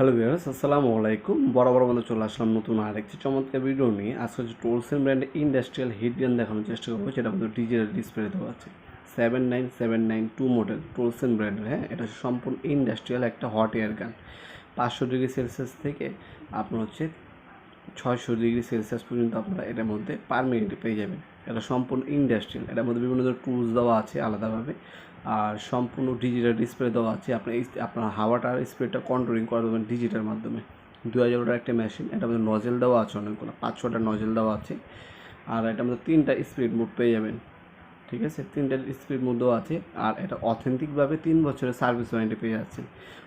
Hello viewers আসসালামু আলাইকুম। বড় বড় বন্ধু চলে আসলাম নতুন আরেকটি চমৎকার ভিডিও নিয়ে। আজকে হচ্ছে টোলসেন ব্র্যান্ডের ইন্ডাস্ট্রিয়াল হিট গান দেখানোর চেষ্টা করব, সেটা আমাদের ডিজিটাল ডিসপ্লে দেওয়া আছে। Seven nine seven nine two model Tolsen ব্র্যান্ডের হ্যাঁ? এটা সম্পূর্ণ ইন্ডাস্ট্রিয়াল একটা হট এয়ার গান পাঁচশো ডিগ্রি সেলসিয়াস থেকে আপনার হচ্ছে ছয়শো ডিগ্রি সেলসিয়াস পর্যন্ত আপনারা এটার মধ্যে পার পেয়ে যাবেন। এটা সম্পূর্ণ ইন্ডাস্ট্রিয়াল এটার মধ্যে বিভিন্ন ধরনের টুলস দেওয়া আছে আলাদাভাবে। আর সম্পূর্ণ ডিজিটাল ডিসপ্লে দেওয়া আছে। আপনার আপনার হাওয়াটা আর স্প্রেটা কন্ট্রোলিং করা দেবেন ডিজিটাল মাধ্যমে। দু হাজার ওটার একটা মেশিন এটার মধ্যে নজেল দেওয়া আছে অনেকগুলো, পাঁচ ছটা নজেল দেওয়া আছে। আর এটার মধ্যে তিনটা স্পিড মোড পেয়ে যাবেন। ঠিক আছে? তিনটা স্পিড মোডও আছে। আর এটা অথেন্টিকভাবে তিন বছরের সার্ভিস ওয়ারেন্টি পেয়ে যাচ্ছেন।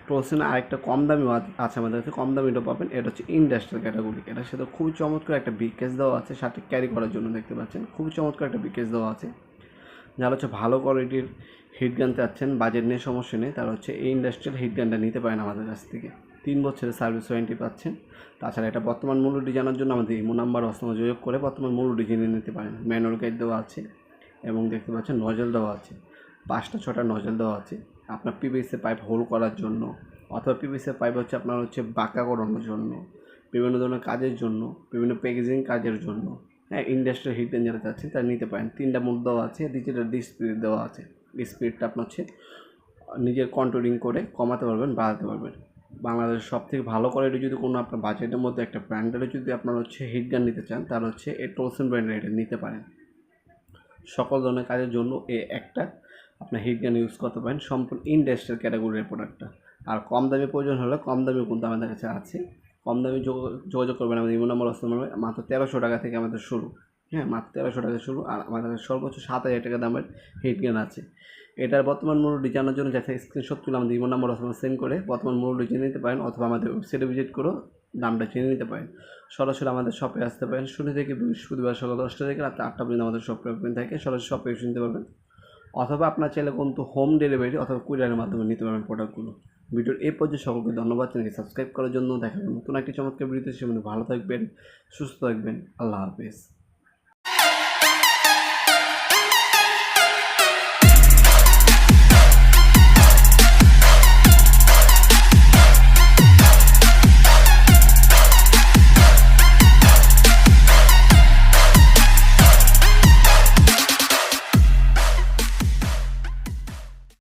টোলসেন আরেকটা কম দামি আছে আমাদের কাছে। কম দামিটা পাবেন। এটা হচ্ছে ইন্ডাস্ট্রিয়াল ক্যাটাগরি এটার সাথে খুবই চমৎকার একটা বিকেস দেওয়া আছে। সাথে ক্যারি করার জন্য দেখতে পাচ্ছেন। খুবই চমৎকার একটা বিকেস দেওয়া আছে। যারা হচ্ছে ভালো কোয়ালিটির হিট গান চাচ্ছেন বাজেট নিয়ে সমস্যা নেই। তারা হচ্ছে এই ইন্ডাস্ট্রিয়াল হিট গানটা নিতে পারেন আমাদের কাছ থেকে। তিন বছরের সার্ভিস ওয়ারেন্টি পাচ্ছেন। তাছাড়া এটা বর্তমান মূল্যটি জানার জন্য আমাদের ইমো নাম্বার অস্তমা যোগ করে বর্তমান মূল্যটি জেনে নিতে পারেন। ম্যানুয়াল গাইড দেওয়া আছে। এবং দেখতে পাচ্ছেন নজল দেওয়া আছে। পাঁচটা, ছটা নজল দেওয়া আছে। আপনার পিভিসি পাইপ হোল করার জন্য অথবা পিভিসি পাইপ হচ্ছে আপনার হচ্ছে বাঁকা করানোর জন্য, বিভিন্ন ধরনের কাজের জন্য, বিভিন্ন প্যাকেজিং কাজের জন্য। হ্যাঁ ইন্ডাস্ট্রিয়াল হিট যারা চাচ্ছেন তারা নিতে পারেন। তিনটা মোড দেওয়া আছে ডিজিটাল ডিসপ্লে দেওয়া আছে। স্পিডটা আপনার হচ্ছে নিজের কন্ট্রোলিং করে কমাতে পারবেন, বাড়াতে পারবেন। বাংলাদেশের সব থেকে ভালো কোয়ালিটি যদি কোনো আপনার বাজেটের মধ্যে একটা ব্র্যান্ডের যদি আপনার হচ্ছে হিট গান নিতে চান, তাহলে হচ্ছে এই টোলসেন ব্র্যান্ডের এটা নিতে পারেন। সকল ধরনের কাজের জন্য এ একটা আপনার হিট গান ইউজ করতে পারেন। সম্পূর্ণ ইন্ডাস্ট্রিয়াল ক্যাটাগরির প্রোডাক্টটা আর কম দামে প্রয়োজন হলে কম দামেও কিন্তু আমাদের কাছে আছে। কম দামে যোগাযোগ করবেন আমাদের ইমো নম্বর পারবে মাত্র তেরোশো টাকা থেকে আমাদের শুরু। হ্যাঁ মাত্র তেরোশো টাকা শুরু। আর আমাদের কাছে সর্বোচ্চ সাত হাজার টাকা দামের হিট গান আছে। এটার বর্তমান মূল্য জানার জন্য যাতে স্ক্রিনশট তুলে আমাদের ইমো নম্বর আসতে সেন্ড করে বর্তমান মূল্য জেনে নিতে পারেন অথবা আমাদের ওয়েবসাইটে ভিজিট করেও দামটা জেনে নিতে পারেন। সরাসরি আমাদের শপে আসতে পারেন। শনি থেকে বৃহস্পতিবার সকাল দশটা থেকে রাত আটটা পর্যন্ত আমাদের শপে ওপেন থাকে। সরাসরি শপে এসে নিতে পারবেন। অথবা আপনার চাইলে কিন্তু হোম ডেলিভারি অথবা কুরিয়ারের মাধ্যমে নিতে পারবেন প্রোডাক্টগুলো ভিডিওর এই পর্যায়ে সকলকে ধন্যবাদ। চ্যানেলকে সাবস্ক্রাইব করার জন্য দেখাবেন নতুন একটি চমৎকার ভিডিওতে সে ভালো থাকবেন, সুস্থ থাকবেন। আল্লাহ হাফিজ।